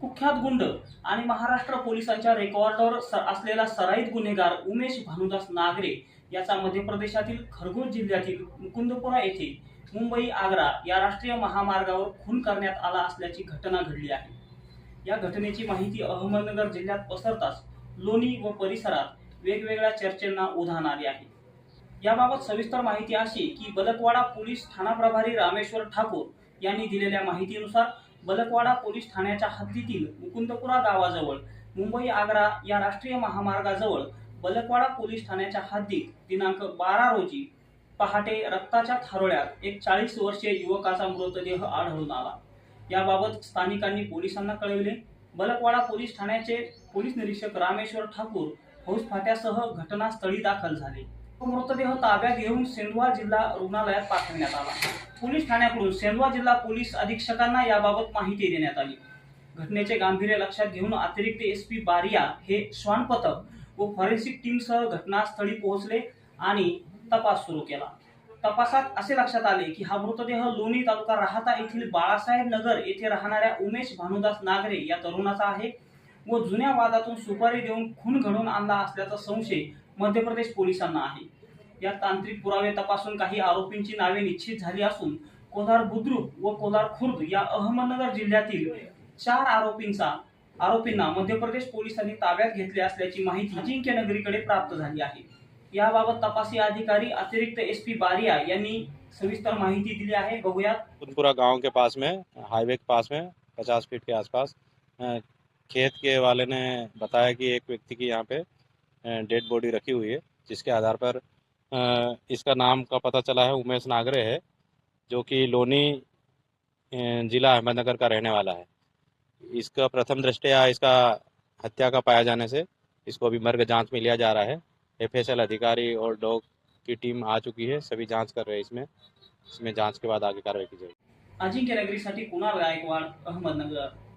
कुख्यात गुंड आणि महाराष्ट्र पोलिसांच्या रेकॉर्डवर स- असलेला सराईत गुन्हेगार उमेश भानुदास नागरे याचा मध्य प्रदेशातील खरगोन जिल्ह्यातील मुकुंदपुरा येथे मुंबई आग्रा या राष्ट्रीय महामार्गावर खून करण्यात आला असल्याची घटना घडली आहे. या घटनेची माहिती अहमदनगर जिल्ह्यात पसरताच लोणी व परिसरात वेगवेगळ्या चर्चेंना उधाण आले आहे. याबाबत सविस्तर माहिती अशी की बलकवाडा पोलीस ठाणा प्रभारी रामेश्वर ठाकूर यांनी दिलेल्या माहितीनुसार बलकवाडा पोलीस ठाण्याच्या हद्दीतील मुकुंदपुरा गावाजवळ मुंबई आग्रा या राष्ट्रीय महामार्गाजवळ बलकवाडा पोलीस ठाण्याच्या हद्दीत दिनांक बारा रोजी पहाटे रक्ताच्या थारोळ्यात एक चाळीस वर्षीय युवकाचा मृतदेह आढळून आला. याबाबत स्थानिकांनी पोलिसांना कळविले. बलकवाडा पोलीस ठाण्याचे पोलीस निरीक्षक रामेश्वर ठाकूर हौसफाट्यासह घटनास्थळी दाखल झाले. मृतदेह ताब्यात घेऊन सेंधवा जिल्हा रुग्णालयात पाठवण्यात आला. पोलीस ठाण्याकडून सेंधवा जिल्हा पोलीस अधीक्षकांना याबाबत माहिती देण्यात आली. घटनेचे गांभीर्य लक्षात घेऊन अतिरिक्त एस पी बारिया हे श्वान पथक व फॉरेन्सिक टीमसह घटनास्थळी पोहोचले आणि तपास सुरू केला. तपासात असे लक्षात आले की हा मृतदेह लोणी तालुका राहता येथील बाळासाहेब नगर येथे राहणाऱ्या उमेश भानुदास नागरे या तरुणाचा आहे. व जुन्या वादातून सुपारी देऊन खून घडवून आणला असल्याचा संशय मध्य प्रदेश पोलिसांना आहे. या तांत्रिक पुरावे तपासून काही आरोपींची नावे निश्चित झाली असून कोलार बुद्रुक व कोलार खुर्द या अहमदनगर जिल्ह्यातील चार आरोपींचा आरोपींना मध्य प्रदेश पोलिसांनी ताब्यात घेतले असल्याची माहिती अजिंक्य नगरीकडे प्राप्त झाली आहे. याबाबत तपासी अधिकारी अतिरिक्त एस पी बारिया यांनी सविस्तर माहिती दिली आहे. बघूयात. कुनपुरा गांव के पास में हाईवे के पास में पचास फीट के आसपास. खेत के वाले ने बताया कि एक व्यक्ति की यहाँ पे डेड बॉडी रखी हुई है, जिसके आधार पर इसका नाम का पता चला है, उमेश नागरे है, जो कि लोनी जिला अहमदनगर का रहने वाला है। इसका प्रथम दृष्टया इसका हत्या का पाया जाने से इसको अभी मर्ग जाँच में लिया जा रहा है। एफएसएल अधिकारी और डॉग की टीम आ चुकी है, सभी जाँच कर रहे हैं इसमें। इसमें जाँच के बाद आगे कार्रवाई की जाएगी। अजिंक्य नगरीसाठी कुणाल गायकवाड, अहमदनगर।